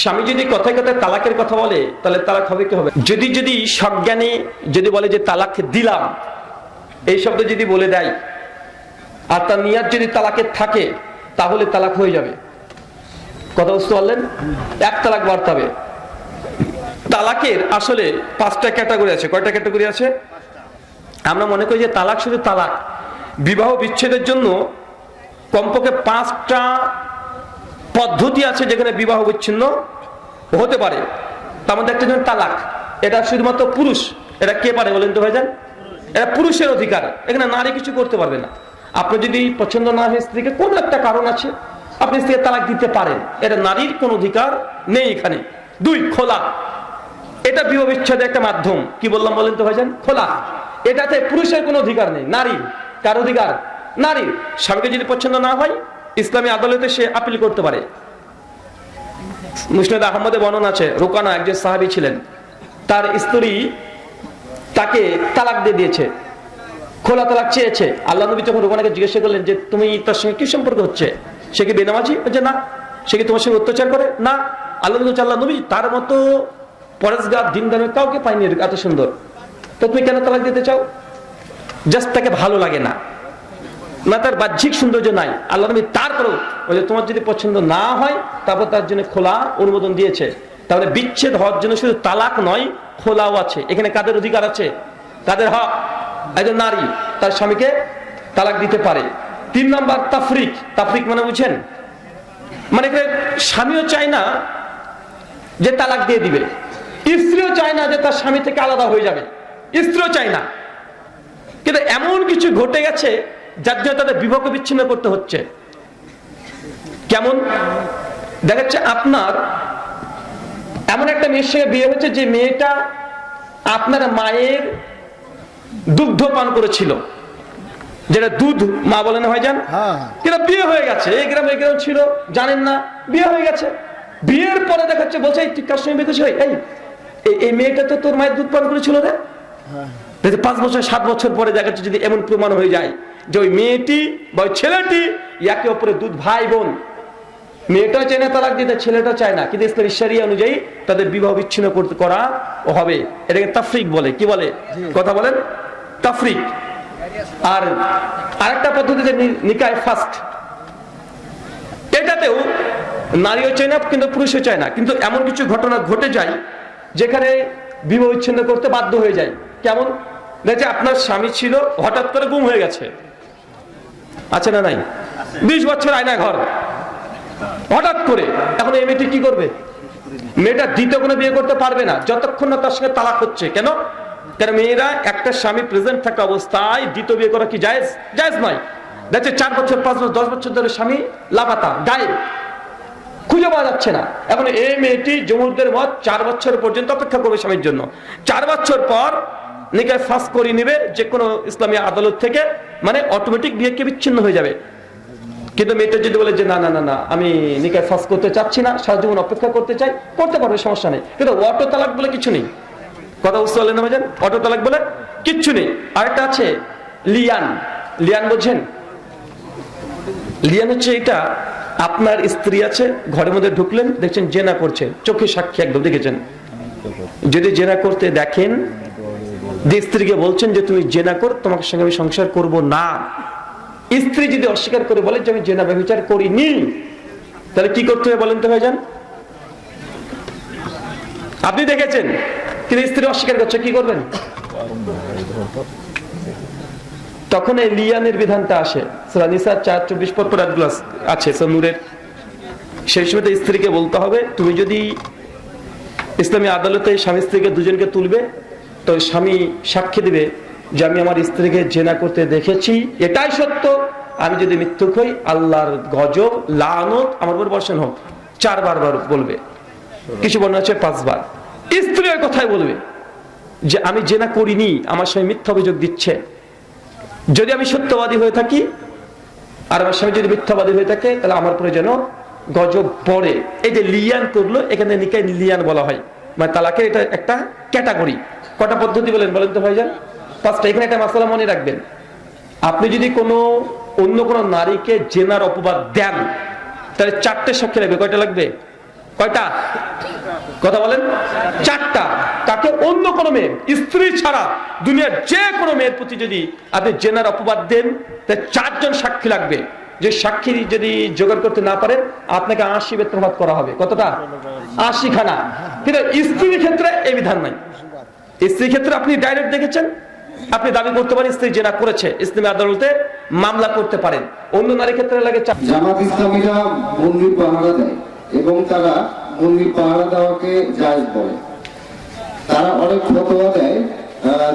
স্বামী যদি কথায় কথায় তালাকের কথা বলে, তাহলে তালাক হবে কি হবে? যদি যদি সজ্ঞানে যদি বলে যে তালাক দিলাম, এই শব্দ যদি বলে দেয়, আর তার নিয়াত যদি তালাকের থাকে, তাহলে তালাক হয়ে যাবে। কথা বুঝতে পারলেন? এক তালাক বাড়তে হবে। তালাকের আসলে পাঁচটা ক্যাটাগরি আছে। কয়টা ক্যাটাগরি আছে? আমরা মনে করি যে তালাক শুধু তালাক। বিবাহ বিচ্ছেদের জন্য কমপক্ষে পাঁচটা পদ্ধতি আছে যেখানে বিবাহ বিচ্ছিন্ন হতে পারে। তার মধ্যে একটা যেমন তালাক, এটা শুধুমাত্র পুরুষ, এটা কে পারে বলেন তো ভাইজান? এটা পুরুষের অধিকার, এখানে নারী কিছু করতে পারবে না। আপনি যদি পছন্দ না হয় স্ত্রীকে, কোনো একটা কারণ আছে, আপনি স্ত্রীকে তালাক দিতে পারেন। এটা নারীর কোন অধিকার নেই এখানে। দুই, খোলা। এটা বিবাহ বিচ্ছেদের একটা মাধ্যম। কি বললাম বলেন তো ভাইজান? খোলা। এটাতে পুরুষের কোনো অধিকার নেই, নারী। কার অধিকার? নারী স্বামীকে যদি পছন্দ না হয় ইসলামী আদালতে সে আপিল করতে পারে। মুসনাদ আহমদে বর্ণনা আছে, রোকানা একজন সাহাবী ছিলেন। তার স্ত্রী তাকে তালাক দিয়ে দিয়েছে, খোলা তালাক চেয়েছে। আল্লাহ নবী যখন রোকানাকে জিজ্ঞাসা করলেন যে, তুমি তার সঙ্গে কি সম্পর্ক হচ্ছে? সে কি বেনামাজি? যে না। সে কি তোমার সঙ্গে অত্যাচার করে? না। আল্লাহ নবী আল্লাহ নবী, তার মতো পরেশগার দিন দামে কাউকে পাইনি এত সুন্দর। তো তুমি কেন তালাক দিতে চাও? জাস্ট তাকে ভালো লাগে না। না তার বাহ্যিক সৌন্দর্য নাই। আল্লাহ নবী তারপরেও ওই যে তোমার যদি পছন্দ না হয়, তারপর তার জন্য খোলা অনুমোদন দিয়েছে। তাহলে বিচ্ছেদ হওয়ার জন্য শুধু তালাক নয়, খোলাও আছে। এখানে কাদের অধিকার আছে? কাদের হক? একজন নারী তার স্বামীকে তালাক দিতে পারে। তিন নম্বর, তাফরিক। তাফরিক মানে বুঝছেন মানে এখানে স্বামীও চায় না যে তালাক দিয়ে দিবে। স্ত্রীও চায় না যে তার স্বামী থেকে আলাদা হয়ে যাবে। স্ত্রীও চায় না। কিন্তু এমন কিছু ঘটে গেছে যার জন্য তাদের বিভক্ত বিচ্ছিন্ন করতে হচ্ছে। কেমন? দেখা যাচ্ছে আপনার এমন একটা মেয়ের সঙ্গে বিয়ে হচ্ছে যে মেয়েটা আপনার মায়ের দুগ্ধ পান করেছিল। যেটা দুধ মা বলেন হয় যান হ্যাঁ। কিন্তু বিয়ে হয়ে গেছে। এই গ্রামে এই গ্রাম ছিল? জানেন না? বিয়ে হয়ে গেছে। বিয়ের পরে দেখাচ্ছে বলছে এই কার সঙ্গে বিয়ে করছিস? এই এই- এই মেয়েটা তো তোর মায়ের দুধ পান করেছিল রে? পাঁচ বছর সাত বছর পরে দেখাচ্ছে যদি এমন প্রমাণ হয়ে যায়। যে ওই মেয়েটি বা ওই ছেলেটি একে অপরের দুধ ভাই বোন। মেয়েটাও চায় না তালাক দিতে ছেলেটাও চায় না। কিন্তু ইসলাম ইশারিয়া অনুযায়ী তাদের বিবাহ বিচ্ছিন্ন করতে করা হবে। এটাকে তাফরিক বলে। কি বলে? কথা বলেন। তাফরিক। আর আরেকটা পদ্ধতিতে নি- নিকায় ফার্স্ট এটাতেও নারীও চায় না কিন্তু পুরুষও চায় না। কিন্তু এমন কিছু ঘটনা ঘটে যায় যেখানে বিবাহ বিচ্ছিন্ন করতে বাধ্য হয়ে যায়। কেমন? দেখছে আপনার স্বামী ছিল হঠাৎ করে গুম হয়ে গেছে। আছে না নাই? বিশ বছর আয়না ঘর। হঠাৎ করে এখন এই মেয়েটি কি করবে? মেয়েটা দ্বিতীয় কোনো বিয়ে করতে পারবে না। যতক্ষণ না তার সঙ্গে তালাক হচ্ছে। কেন? কারণ মেয়েরা একটা স্বামী প্রেজেন্ট থাকা অবস্থায় দ্বিতীয় বিয়ে করা কি জায়েজ? জায়েজ নয়। দেখছে চার বছর, পাঁচ বছর, দশ বছর ধরে স্বামী লাপাতা গায়ে খুঁজে পাওয়া যাচ্ছে না। এখন এই মেয়েটি জমুরদের মত চার বছর পর্যন্ত অপেক্ষা করবে স্বামীর জন্য। চার বছর পর নিকায় ফাঁস করে নিবে যে কোনো ইসলামী আদালত থেকে মানে অটোমেটিক বিয়েকে বিচ্ছিন্ন হয়ে যাবে। কিন্তু মেয়েটা যদি বলে যে, না না না না, আমি নিকায় ফাঁস করতে চাচ্ছি না, সারা জীবন অপেক্ষা করতে চাই করতে পারবে, সমস্যা নেই। কিন্তু অটো তালাক বলে কিছু নেই। কথা বুঝতে পারলেন ভাইজান? অটো তালাক বলে কিচ্ছু নেই। আরেকটা আছে, লিয়ান। লিয়ান বোঝেন? লিয়ান হচ্ছে এটা, আপনার স্ত্রী আছে, ঘরের মধ্যে ঢুকলেন, দেখছেন জেনা করছে চোখে সাক্ষী একদম, দেখেছেন? যদি জেনা করতে দেখেন যে স্ত্রীকে বলছেন যে তুমি জেনা কর তোমার সঙ্গে আমি সংসার করব না। স্ত্রী যদি অস্বীকার করে বলে যে আমি জেনা ব্যবচার করিনি, তাহলে কি করতে হবে বলেন তো ভাইজান? আপনি দেখেছেন কিন্তু স্ত্রী অস্বীকার করছে, কি করবেন? তখন এই লিয়ানের বিধানটা আসে। সূরা নিসা চার চব্বিশ পর পর আছে, সূরা নূরের। সেই সময় স্ত্রীকে বলতে হবে, তুমি যদি ইসলামী আদালতে স্বামী স্ত্রীকে দুজনকে তুলবে তো স্বামী সাক্ষী দিবে যে আমি আমার স্ত্রীকে জেনা করতে দেখেছি। এটাই সত্য। আমি যদি মৃত্যুক হই, আল্লাহর গজব, লানত আমার উপর বর্ষণ হোক। চারবার বার বলবে। কিছু বর্ণনা আছে? পাঁচবার। স্ত্রী কথাই বলবে যে, আমি জেনা করিনি, আমার সঙ্গে মিথ্যা অভিযোগ দিচ্ছে। যদি আমি সত্যবাদী হয়ে থাকি আর আমার স্বামী যদি মিথ্যাবাদী হয়ে থাকে, তাহলে আমার পরে যেন গজব পড়ে। এই যে লিয়ান করল, এখানে নিকায় লিয়ান বলা হয়। মানে তালাকের এটা একটা ক্যাটাগরি। কটা পদ্ধতি বলেন বলেন তো ভাইজান? পাঁচটা, এখানে একটা মাসালা মনে রাখবেন। আপনি যদি কোনো, অন্য কোনো নারীকে জেনার অপবাদ দেন, তাহলে চারটে সাক্ষী লাগবে। কয়টা লাগবে? কয়টা? কথা বলেন। চারটা। তাকে অন্য কোনো মেয়ে। স্ত্রী ছাড়া দুনিয়ার যে কোনো মেয়ের প্রতি যদি আপনি জেনার অপবাদ দেন তা চারজন সাক্ষী লাগবে। যে সাক্ষী যদি জোগাড় করতে না পারেন, আপনাকে আশি বেতনবাদ করা হবে। কতটা? আশি খানা কিন্তু স্ত্রীর ক্ষেত্রে এই বিধান নাই। স্ত্রীর ক্ষেত্রে আপনি ডাইরেক্ট দেখেছেন? আপনি দাবি করতে পারেন স্ত্রী জেনা করেছে ইসলামী আদালতে মামলা করতে পারেন। অন্য নারী ক্ষেত্রে লাগে জামাত ইসলামীরা মন্দির পাহারা দেয় এবং তারা মন্দির পাহারা দেওয়াকে জায়েজ বলে। তারা অনেক ফতোয়া দেয়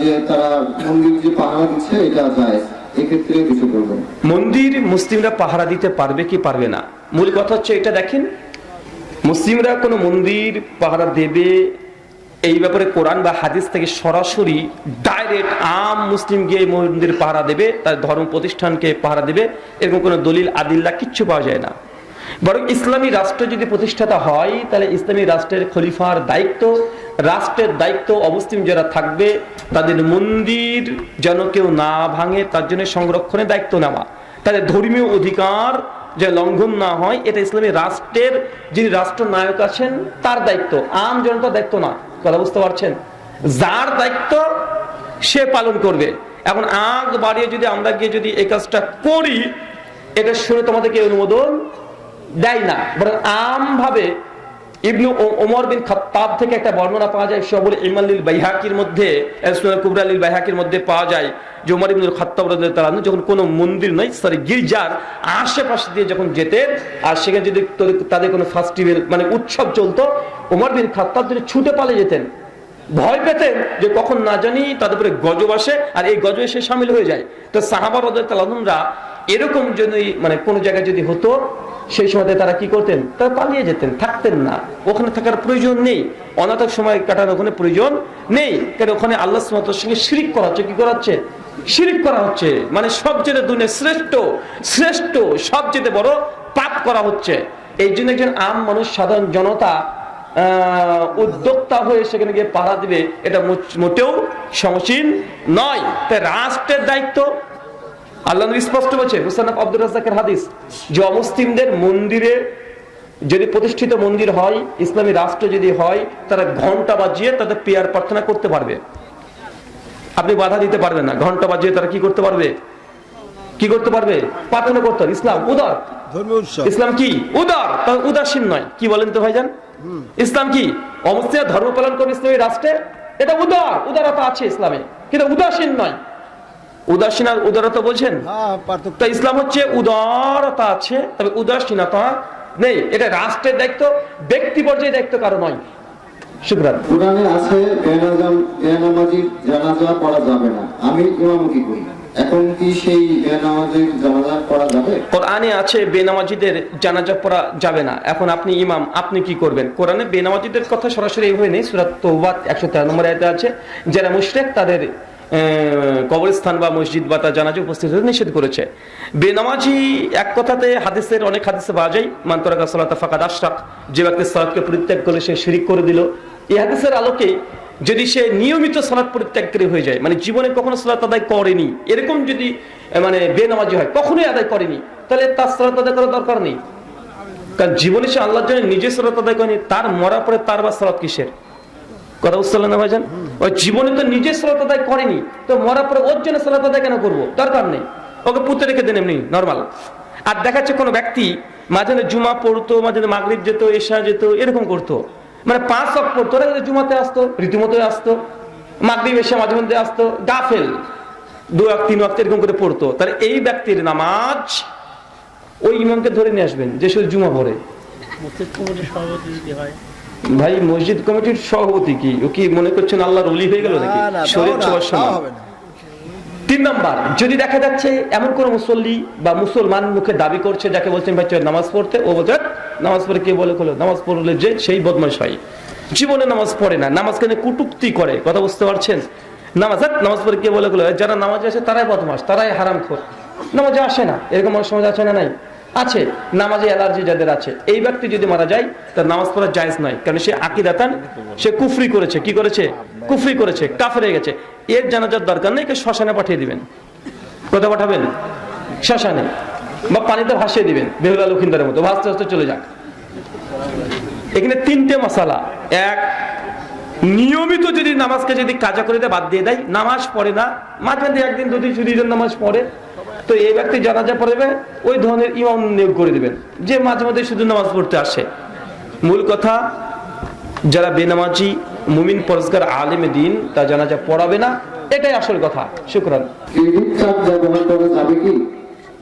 যে তারা মন্দির যে পাহারা দিচ্ছে এটা জায়েজ। এক্ষেত্রে কিছু বলবেন মন্দির মুসলিমরা পাহারা দিতে পারবে কি পারবে না? মূল কথা হচ্ছে এটা দেখেন মুসলিমরা কোনো মন্দির পাহারা দেবে এই ব্যাপারে কোরআন বা হাদিস থেকে সরাসরি ডাইরেক্ট আম মুসলিম গিয়ে মন্দির পাহারা দেবে, তার ধর্ম প্রতিষ্ঠানকে পাহারা দেবে, এরকম কোনো দলিল, আদিল্লা কিচ্ছু পাওয়া যায় না। বরং ইসলামী রাষ্ট্র যদি প্রতিষ্ঠাতা হয়, তাহলে ইসলামী রাষ্ট্রের খলিফার দায়িত্ব, রাষ্ট্রের দায়িত্ব অমুসলিম যারা থাকবে, তাদের মন্দির যেন কেউ না ভাঙে, তার জন্য সংরক্ষণের দায়িত্ব নেওয়া। তাদের ধর্মীয় অধিকার যে লঙ্ঘন না হয়, এটা ইসলামী রাষ্ট্রের যিনি রাষ্ট্র নায়ক আছেন, তার দায়িত্ব। আম জনতার দায়িত্ব না। কথা বুঝতে পারছেন? যার দায়িত্ব সে পালন করবে। এখন আগ বাড়িয়ে যদি আমরা গিয়ে যদি এই কাজটা করি, এটা শুনে তোমাদেরকে অনুমোদন দেয় না। বরং আম ভাবে ইবনু ওমর বিন খাত্তাব থেকে একটা বর্ণনা পাওয়া যায় সবুল ইমালিল বাইহাকির মধ্যে কুবরালিল বাইহাকির মধ্যে পাওয়া যায় যে ওমর ইবনুল খাত্তাব যখন কোনো মন্দির সরি গির্জার আশেপাশে দিয়ে যখন যেতেন, আর সেখানে যদি তাদের কোনো ফেস্টিভ্যাল মানে উৎসব চলতো ওমর বিন খাত্তাব যদি ছুটে পালিয়ে যেতেন, ভয় পেতেন যে কখন না জানি তাদের উপরে গজব আসে, আর এই গজবে সে সামিল হয়ে যায়। তো সাহাবা রদুল্লাহরা এরকম যদি মানে কোনো জায়গায় যদি হতো, সেই সময় তারা কি করতেন? তারা পালিয়ে যেতেন, থাকতেন না। ওখানে থাকার প্রয়োজন নেই। অনাথক সময় কাটানোর ওখানে প্রয়োজন নেই। কারণ ওখানে আল্লাহ সুমাতর সঙ্গে শিরিক করা হচ্ছে, কি করা হচ্ছে? শিরিক করা হচ্ছে। মানে সবচেয়ে দুনিয়া শ্রেষ্ঠ শ্রেষ্ঠ, সবচেয়ে বড় পাপ করা হচ্ছে। এই জন্য একজন আম মানুষ, সাধারণ জনতা উদ্যোক্তা হয়ে সেখানে গিয়ে পাহারা দিবে, এটা মোট- মোটেও সমসীন নয়। তাই রাষ্ট্রের দায়িত্ব আল্লাহ স্পষ্ট বলছে মুসান্নাফ আব্দুর রাজাকের হাদিস যে অমুসলিমদের মন্দিরে যদি প্রতিষ্ঠিত মন্দির হয় ইসলামী রাষ্ট্র যদি হয় তারা ঘণ্টা বাজিয়ে তাদের পেয়ার প্রার্থনা করতে পারবে। আপনি বাধা দিতে পারবেন না ঘণ্টা বাজিয়ে তারা কি করতে পারবে? কি করতে পারবে? প্রার্থনা করতে হবে ইসলাম উদার। ইসলাম কি? উদার। তবে উদাসীন নয়। কি বলেন তো ভাইজান? ইসলাম কি? অবশ্যই ধর্ম পালন করবে ইসলামী রাষ্ট্রে? এটা উদার। উদারতা আছে ইসলামে। কিন্তু উদাসীন নয়। উদাসীন আর উদারতা বলছেন? হ্যাঁ তা ইসলাম হচ্ছে উদারতা আছে তবে উদাসীনতা নেই। এটা রাষ্ট্রের দায়িত্ব ব্যক্তি পর্যায়ে দায়িত্ব কারও নয়। শুক্রান। কোরআনে আছে বেনামাজির জানাজা পড়া যাবে না। আমি ইমামতি করি। এখন কি সেই বেনামাজির জানাজা পড়া যাবে? কোরআনে আছে বেনামাজিদের জানাজা পড়া যাবে না। এখন আপনি ইমাম আপনি কি করবেন? কোরআনে বেনামাজিদের কথা সরাসরি এইভাবে নেই। একশো তেরো নম্বর আয়তে আছে যারা মুশরেক তাদের কবরস্থান বা মসজিদ বা তার জানাজা উপস্থিত হতে নিষেধ করেছে। বেনামাজি এক কথাতে হাদিসের অনেক হাদিসে পাওয়া যায় মান্তরাকা সালাতা ফাঁকা দাশাক যে ব্যক্তি সালাতকে পরিত্যাগ করে সে শিরিক করে দিল। এই হাদিসের আলোকে যদি সে নিয়মিত সালাত পরিত্যাগকারী হয়ে যায় মানে জীবনে কখনো সালাত আদায় করেনি, এরকম যদি মানে বেনামাজি হয়, কখনোই আদায় করেনি, তাহলে তার সালাত আদায় করার দরকার নেই। কারণ জীবনে সে আল্লাহর জন্য নিজে সালাত আদায় করেনি, তার মরার পরে তার বা সালাত কিসের? কথা বুঝতে না ভাইজান? ওই জীবনে তো নিজে সালাত আদায় করেনি, তো মরার পরে ওর জন্য সালাত আদায় কেন করব? দরকার নেই। ওকে পুঁতে রেখে দেন এমনি নর্মাল আর দেখা যাচ্ছে কোনো ব্যক্তি মাঝে জুমা পড়তো, মাঝে মাগরিব যেত, এশা যেত, এরকম করতো। মানে পাঁচ সব পড়তো ওরা জুমাতে আসতো রীতিমতো আসতো, মাগরিব এসে মাঝে মধ্যে আসতো, গাফেল। দু এক তিন ওয়াক্ত এরকম করে পড়তো। তাহলে এই ব্যক্তির নামাজ ওই ইমামকে ধরে নিয়ে আসবেন, যে শুধু জুমা পড়ে। সভাপতি হয় ভাই মসজিদ কমিটির সভাপতি কি? ও কি মনে করছেন আল্লাহর অলি হয়ে গেল নাকি? শরীর ছোঁয়ার সময় তিন নাম্বার যদি দেখা যাচ্ছে এমন কোন মুসল্লি বা মুসলমান মুখে দাবি করছে যাকে বলছেন ভাই নামাজ পড়তে। ও বলছে নামাজ পড়ে কে বলে খোলো নামাজ পড়লে যে সেই বদমাশ হয়। জীবনে নামাজ পড়ে না নামাজ কেন কুটুক্তি করে? কথা বুঝতে পারছেন? নামাজ নামাজ পড়ে কে বলে খোলো যারা নামাজে আসে তারাই বদমাস তারাই হারাম খোর নামাজে আসে না এরকম অনেক সমাজ আছে না নাই? আছে, নামাজে অ্যালার্জি যাদের আছে। এই ব্যক্তি যদি মারা যায়, তার নামাজ পড়া জায়েজ নয়, কারণ সে আকিদাতান, সে কুফরি করেছে। কি করেছে? কুফরি করেছে, কাফের হয়ে গেছে। এর জানাজার দরকার নেই শ্মশানে পাঠিয়ে দিবেন। কোথায় পাঠাবেন? শ্মশানে। বা পানিতে ভাসিয়ে দিবেন, বেহুলা লক্ষিন্দারের মতো। ভাসতে ভাসতে চলে যাক। এখানে তিনটে মশালা। এক, নিয়মিত যদি নামাজকে যদি কাজা করে বাদ দিয়ে দেয়। নামাজ পড়ে না। মাঝে একদিন, দুদিন সুদিন নামাজ পড়ে। তো এই ব্যক্তি জানাজা পড়বে ওই ধরনের ইমাম নিয়োগ করে দিবেন। যে মাঝে মাঝে শুধু নামাজ পড়তে আসে। মূল কথা যারা বেনামাজি মুমিন পরস্কার আলেমে দিন তা জানাজা পড়াবে না এটাই আসল কথা। শুক্রান। ক্রেডিট কার্ড ব্যবহার করা যাবে কি?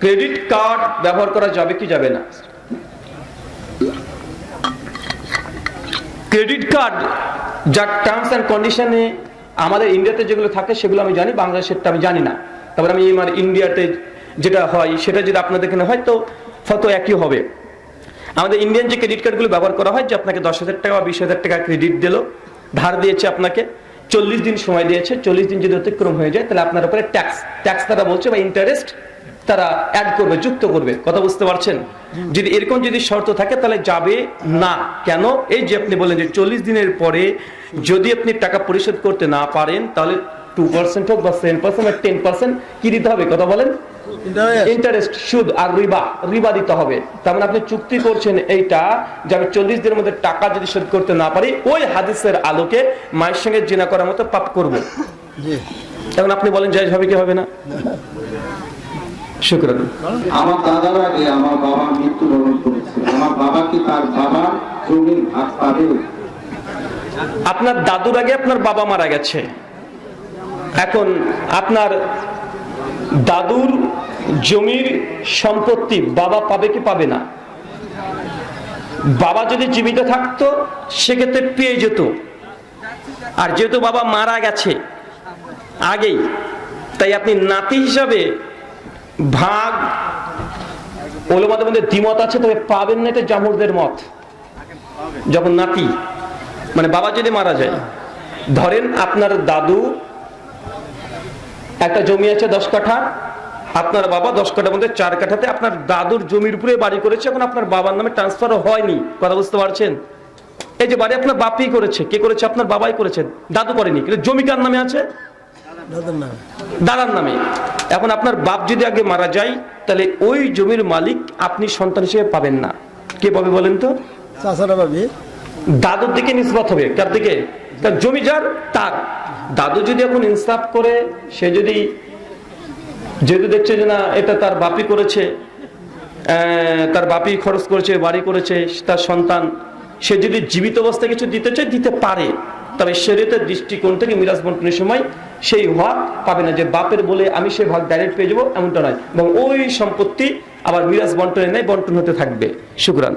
ক্রেডিট কার্ড ব্যবহার করা যাবে কি যাবে না? ক্রেডিট কার্ড যার টার্মস অ্যান্ড কন্ডিশনে আমাদের ইন্ডিয়াতে যেগুলো থাকে সেগুলো আমি জানি বাংলাদেশেরটা আমি জানি না। তারপরে আমি আমার ইন্ডিয়াতে যেটা হয়, সেটা যদি আপনাদের এখানে হয় তো ফত একই হবে। আমাদের ইন্ডিয়ান যে ক্রেডিট কার্ডগুলো ব্যবহার করা হয়, যে আপনাকে দশ হাজার টাকা বা বিশ হাজার টাকা ক্রেডিট দিল, ধার দিয়েছে আপনাকে, চল্লিশ দিন সময় দিয়েছে, চল্লিশ দিন যদি অতিক্রম হয়ে যায়, তাহলে আপনার উপরে ট্যাক্স ট্যাক্স তারা বলছে বা ইন্টারেস্ট তারা অ্যাড করবে, যুক্ত করবে। কথা বুঝতে পারছেন? যদি এরকম যদি শর্ত থাকে, তাহলে যাবে না। কেন? এই যে আপনি বলেন যে চল্লিশ দিনের পরে যদি আপনি টাকা পরিশোধ করতে না পারেন, তাহলে টু পার্সেন্ট হোক বা সেভেন পার্সেন্ট বা টেন পার্সেন্ট কি দিতে হবে? কথা বলেন। ইন্টারেস্ট সুদ আর রিবা রিবা দিতে হবে। তার মানে আপনি চুক্তি করছেন এইটা যে আমি চল্লিশ দিনের মধ্যে টাকা যদি শোধ করতে না পারি ওই হাদিসের আলোকে মায়ের সঙ্গে জেনা করার মতো পাপ করব। এখন আপনি বলেন জায়জ হবে কি হবে না? শুক্রান আমার দাদার আগে আমার বাবা মৃত্যুবরণ করেছে। আমার বাবা কি তার বাবার জমির ভাগ পাবে? আপনার দাদুর আগে আপনার বাবা মারা গেছে। এখন আপনার দাদুর জমির সম্পত্তি বাবা পাবে কি পাবে না? বাবা যদি জীবিত থাকতো, সেক্ষেত্রে পেয়ে যেত। আর যেহেতু বাবা মারা গেছে আগেই, তাই আপনি নাতি হিসাবে ভাগ ওলমাদের মধ্যে দ্বিমত আছে, তবে পাবেন না এটা জামুরদের মত। যখন নাতি মানে বাবা যদি মারা যায়, ধরেন আপনার দাদু একটা জমি আছে দশ কাঠা আপনার বাবা দশ কাঠার মধ্যে চার কাঠাতে আপনার দাদুর জমির উপরে বাড়ি করেছে এখন আপনার বাবার নামে ট্রান্সফার হয়নি। কথা বুঝতে পারছেন? এই যে বাড়ি আপনার বাপই করেছে কে করেছে? আপনার বাবাই করেছেন দাদু করেনি। কিন্তু জমি কার নামে আছে? দাদার নামে। এখন আপনার বাপ যদি আগে মারা যায় তাহলে ওই জমির মালিক আপনি সন্তান হিসেবে পাবেন না। কে পাবে বলেন তো? দাদুর দিকে নিষ্পত হবে। কার দিকে? কারণ জমি যার তার দাদু যদি এখন ইনসাফ করে, সে যদি যেহেতু দেখছে যে না, এটা তার বাপি করেছে তার বাপি খরচ করেছে, বাড়ি করেছে, তার সন্তান, সে যদি জীবিত অবস্থায় কিছু দিতে চায়, দিতে পারে। তবে শরীয়তের দৃষ্টিকোণ থেকে মিরাজ বন্টনের সময় সেই হক পাবে না, যে বাপের বলে আমি সেই ভাগ ডাইরেক্ট পেয়ে যাব, এমনটা নয়। এবং ওই সম্পত্তি আবার মিরাজ বন্টনের নেই বন্টন হতে থাকবে। শুক্রান।